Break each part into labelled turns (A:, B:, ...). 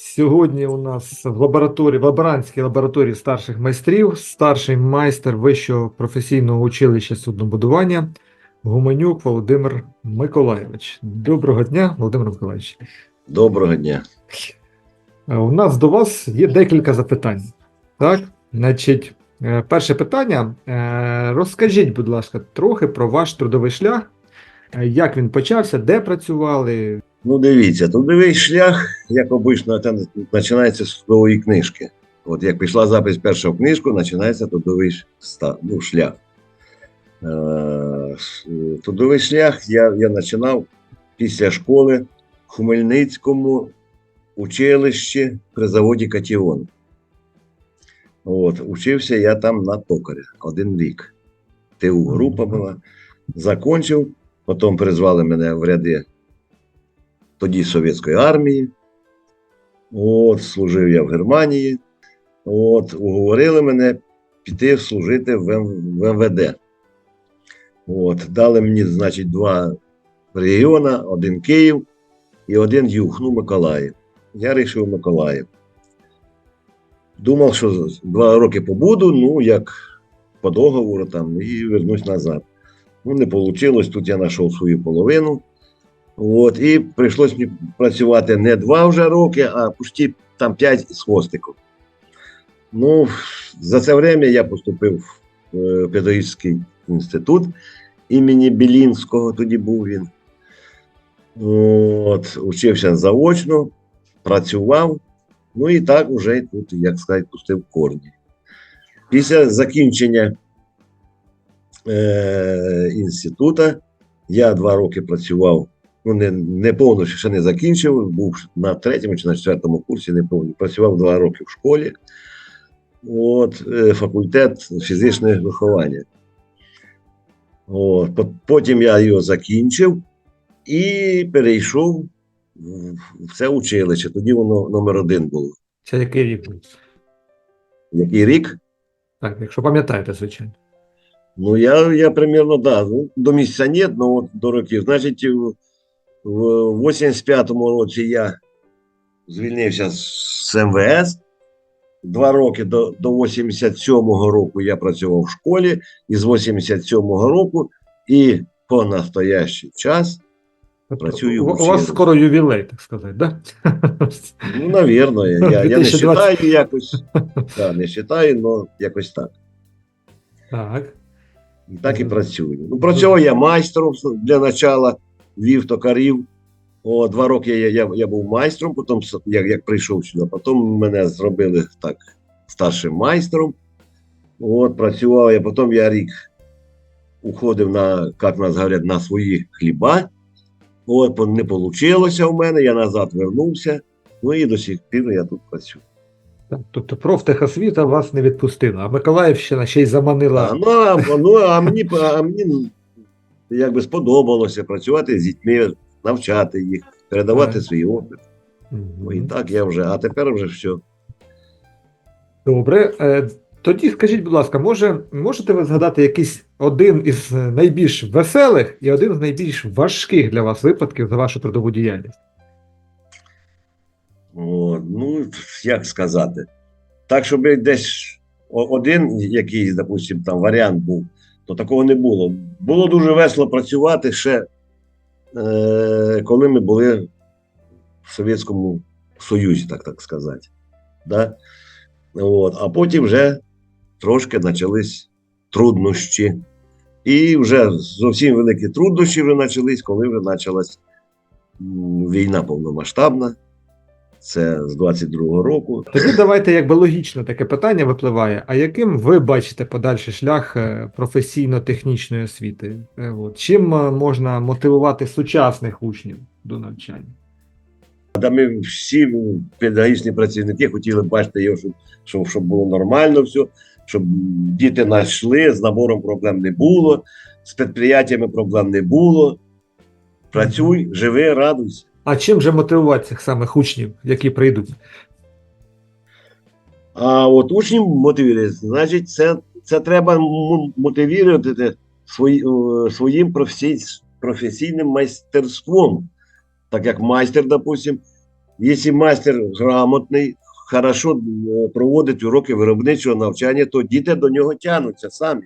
A: Сьогодні у нас в лабораторії, в лаборантській лабораторії старших майстрів, старший майстер Вищого професійного училища суднобудування Гуменюк Володимир Миколайович. Доброго дня, Володимир Миколайович.
B: Доброго дня.
A: Е, У нас до вас є декілька запитань. Так, значить, е, перше питання. Е, Розкажіть, будь ласка, трохи про ваш трудовий шлях, як він почався, де працювали.
B: Ну, дивіться, трудовий шлях, як обично, це починається з трудової книжки. От як пішла запис першого книжку, починається трудовий ну, шлях. Е, трудовий шлях я, я починав після школи в Хмельницькому училищі при заводі Катіон. От, учився я там на токаря один рік. ТУ група була. Закончив, потім призвали мене в ряди тоді Совєтської армії. От, служив я в Германії. От, уговорили мене піти служити в, МВД. От, дали мені, значить, два регіони, один Київ і один Юг, ну, Миколаїв. Я вирішив Миколаїв. Думав, що два роки побуду, ну, як по договору там, і вернусь назад. Ну, не вийшло, тут я знайшов свою половину. От, і прийшлось мені працювати не два вже роки, а почти там п'ять з хвостиком. Ну, за це время я поступив в е, педагогічний інститут імені Білінського, тоді був він. От, учився заочно, працював, ну і так вже тут, як сказати, пустив корні. Після закінчення е, інституту я два роки працював ну, не, не повністю ще не закінчив, був на третьому чи на четвертому курсі, не повністю. Працював два роки в школі. От, е, факультет фізичного виховання. От, потім я його закінчив і перейшов в, це училище. Тоді воно номер один було.
A: Це який рік?
B: Який рік?
A: Так, якщо пам'ятаєте, звичайно.
B: Ну, я, я примерно, да, ну, до місяця ні, ну от до років. Значить, в, в 85-му році я звільнився з МВС. Два роки до, до 87-го року я працював в школі, і з 87-го року і по настоящий час,
A: Тобто
B: Працюю
A: у, у вас скоро ювілей, так сказати, да?
B: ну, навірно, я, я, я не вважаю якось, да, не вважаю, але якось так.
A: Так.
B: І так і працюю. Ну, працював я майстром для начала, вів токарів. О, два роки я, я, я був майстром, потім, як, як прийшов сюди, потім мене зробили так старшим майстром. От, працював я, потім я рік уходив на, як нас говорять, на свої хліба. От, не вийшло в мене, я назад вернувся. Ну і до сих пір я тут працюю.
A: Так, Тобто профтехосвіта вас не відпустила, а Миколаївщина ще й заманила.
B: А, ну, а, ну, а мені, а мені якби сподобалося працювати з дітьми, навчати їх, передавати
A: Так.
B: свій опит. Ну, і так я вже, а тепер вже все.
A: Добре. Е, Тоді скажіть, будь ласка, може, можете ви згадати якийсь один із найбільш веселих і один з найбільш важких для вас випадків за вашу трудову діяльність?
B: О, ну, як сказати. Так, щоб десь один якийсь, допустим, там варіант був, то такого не було. Було дуже весело працювати ще, е, коли ми були в Совєтському Союзі, так, так сказати. Да? От. А потім вже трошки почались труднощі. І вже зовсім великі труднощі вже почались, коли вже почалась війна повномасштабна. Це з 22-го року.
A: Тоді давайте якби логічно таке питання випливає. А яким ви бачите подальший шлях е, професійно-технічної освіти? Е, От. Чим е, можна мотивувати сучасних учнів до навчання?
B: Та ми всі педагогічні працівники хотіли бачити його, щоб, щоб, щоб було нормально все, щоб діти нас йшли, з набором проблем не було, з підприємствами проблем не було. Працюй, живи, радуйся.
A: А чим же мотивувати цих самих учнів, які прийдуть?
B: А от учнів мотивує, значить, це, це треба мотивувати свої, е, своїм професійним майстерством. Так як майстер, допустим, Якщо майстер грамотний, хорошо е, проводить уроки виробничого навчання, то діти до нього тягнуться самі.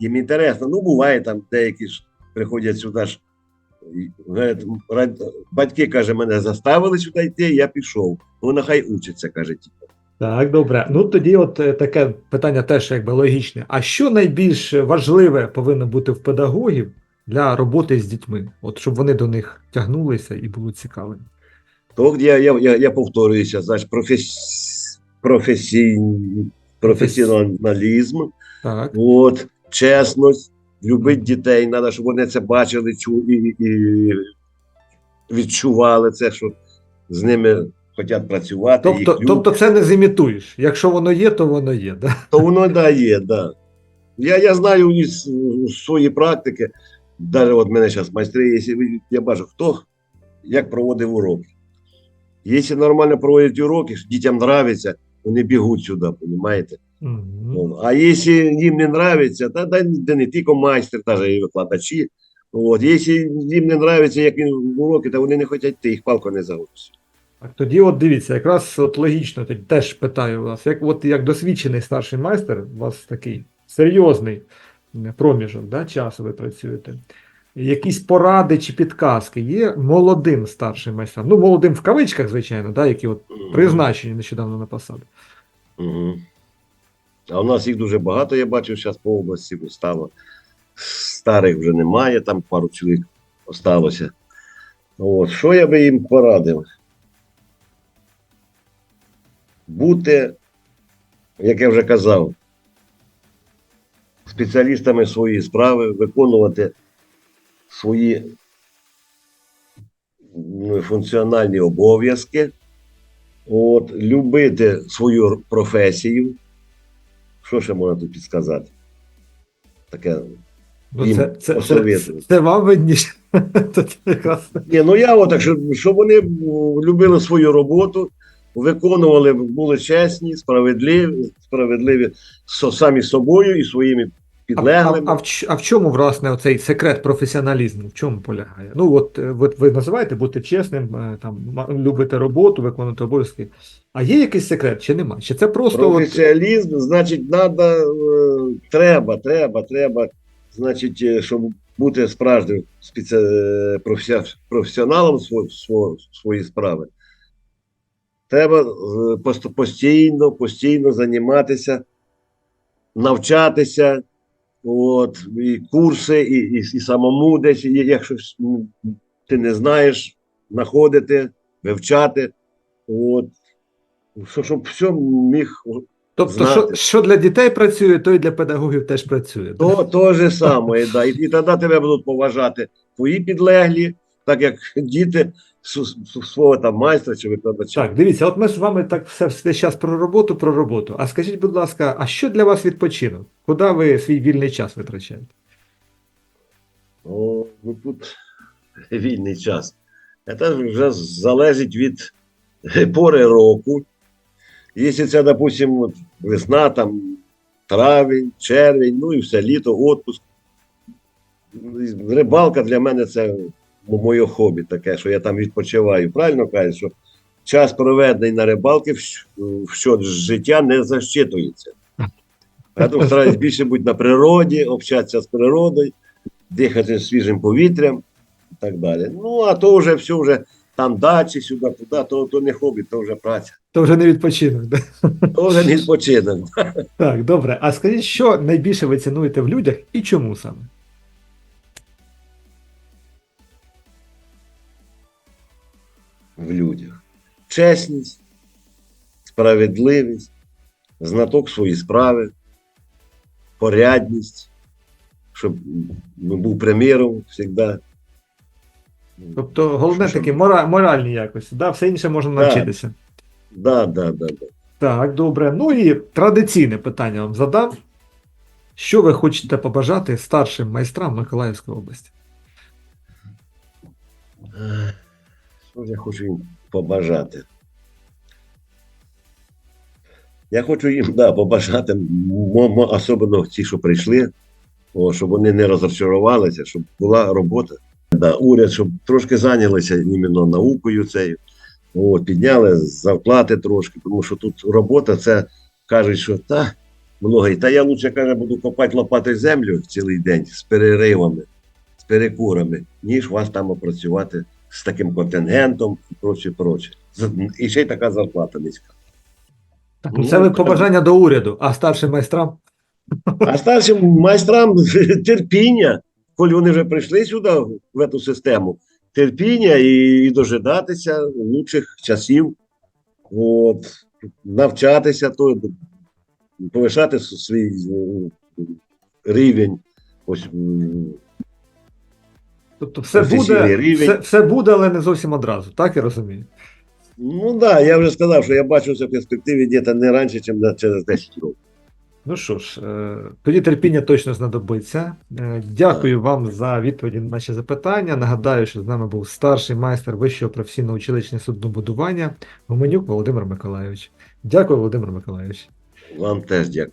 B: Їм інтересно. Ну, буває там деякі ж приходять сюди ж. Батьки, каже, мене заставили сюди йти, я пішов. Ну, нехай учиться, каже. ті.
A: Так, добре. Ну тоді, от е, таке питання теж якби логічне. А що найбільш важливе повинно бути в педагогів для роботи з дітьми? От щоб вони до них тягнулися і було цікавим.
B: То я, я, я, я повторююся, значить, професі... професійний професіоналізм,
A: Так.
B: от, чесність, любити дітей, треба, щоб вони це бачили чу... і, і відчували це, що з ними хочуть працювати.
A: Тобто,
B: їх
A: тобто це не зімітуєш. Якщо воно є, то воно є. Да?
B: То воно да, є, да. Я, я знаю із своєї практики, навіть от мене зараз майстри, я бачу, хто як проводив уроки. Якщо нормально проводять уроки, що дітям подобається, вони бігуть сюди, розумієте?
A: Мгм.
B: Ну, А якщо їм не подобається, та, та не тільки майстер, навіть і викладачі. От, якщо їм не подобається, як він уроки, то вони не хочуть йти, їх палко не загрузить.
A: Так, тоді, от дивіться, якраз от логічно тоді теж питаю вас, як от як досвідчений старший майстер, у вас такий серйозний проміжок да, часу ви працюєте. Якісь поради чи підказки є молодим старшим майстрам? Ну, молодим в кавичках, звичайно, да, які от призначені нещодавно на посаду.
B: Угу. А у нас їх дуже багато, я бачу, зараз по області стало. Старих вже немає, там пару чоловік осталося. От. Що я би їм порадив? Бути, як я вже казав, спеціалістами своєї справи, виконувати свої ну, функціональні обов'язки. От, любити свою професію. Що ще можна тут підсказати? Таке.
A: Ну,
B: Їм
A: це, це, це, це вам видніше.
B: Ні, ну я отак, щоб, щоб вони любили свою роботу, виконували, були чесні, справедливі, справедливі самі собою і своїми
A: А, а, а, в, а в чому, власне, оцей секрет професіоналізму? В чому полягає? Ну, от е, ви, ви називаєте бути чесним, е, там, любити роботу, виконувати обов'язки. А є якийсь секрет, чи нема? Чи це просто от,
B: Професіоналізм, значить, надо, е, треба, треба, треба, значить, щоб бути справжнім спеці... професі- професіоналом сво... сво... своєї справи. Треба постійно, постійно займатися, навчатися, от, і курси, і, і, і самому десь, і якщо ти не знаєш, знаходити, вивчати. От, що- щоб все міг
A: тобто,
B: знати.
A: що, що для дітей працює, то і для педагогів теж працює.
B: То, то же саме, да. І, і тоді тебе будуть поважати твої підлеглі, так як діти свого там майстра чи викладача.
A: Так, дивіться, от ми з вами так все весь час про роботу, про роботу. А скажіть, будь ласка, а що для вас відпочинок? Куди ви свій вільний час витрачаєте?
B: О, ну тут вільний час. Це вже залежить від пори року. Якщо це, допустим, от весна, там травень, червень, ну і все літо, отпуск. Рибалка для мене це моє хобі таке, що я там відпочиваю. Правильно кажуть, що час проведений на рибалки в щодо життя не засчитується. Тому стараюсь більше бути на природі, общатися з природою, дихати свіжим повітрям і так далі. Ну, а то вже все вже там дачі, сюди, туди, то, то не хобі, то вже праця.
A: То вже не відпочинок. Да?
B: То вже не відпочинок.
A: Так, добре. А скажіть, що найбільше ви цінуєте в людях і чому саме?
B: В людях. Чесність, справедливість, знаток своєї справи, порядність, щоб ну, був приміром завжди.
A: Тобто, головне такі мора, моральні якості, да? все інше можна
B: Так.
A: навчитися.
B: Да, да, да, да.
A: Так, добре. Ну і традиційне питання вам задам. Що ви хочете побажати старшим майстрам Миколаївської області?
B: Що я хочу їм побажати? Я хочу їм да, побажати, особливо ті, що прийшли, о, щоб вони не розчарувалися, щоб була робота. Да, уряд, щоб трошки зайнялися іменно наукою цією. От, підняли зарплати трошки, тому що тут робота, це кажуть, що та много. І Та я лучше каже, буду копати лопати землю цілий день з переривами, з перекурами, ніж вас там опрацювати з таким контингентом і проче, проче. І ще й така зарплата низька.
A: Так,
B: Ну,
A: це ви побажання до уряду, а старшим майстрам?
B: А старшим майстрам терпіння, коли вони вже прийшли сюди, в цю систему, терпіння і, і дожидатися лучших часів, от, навчатися, то, повишати свій рівень. Ось,
A: Тобто все буде,
B: рівень.
A: все, все буде, але не зовсім одразу, так я розумію.
B: ну так, да, я вже сказав, що я бачу це в перспективі десь не раніше, ніж через 10 років.
A: Ну що ж, е, тоді терпіння точно знадобиться. Е, Дякую вам за відповіді на наші запитання. Нагадаю, що з нами був старший майстер Вищого професійного училища суднобудування Гуменюк Володимир Миколайович. Дякую, Володимир Миколайович.
B: Вам теж дякую.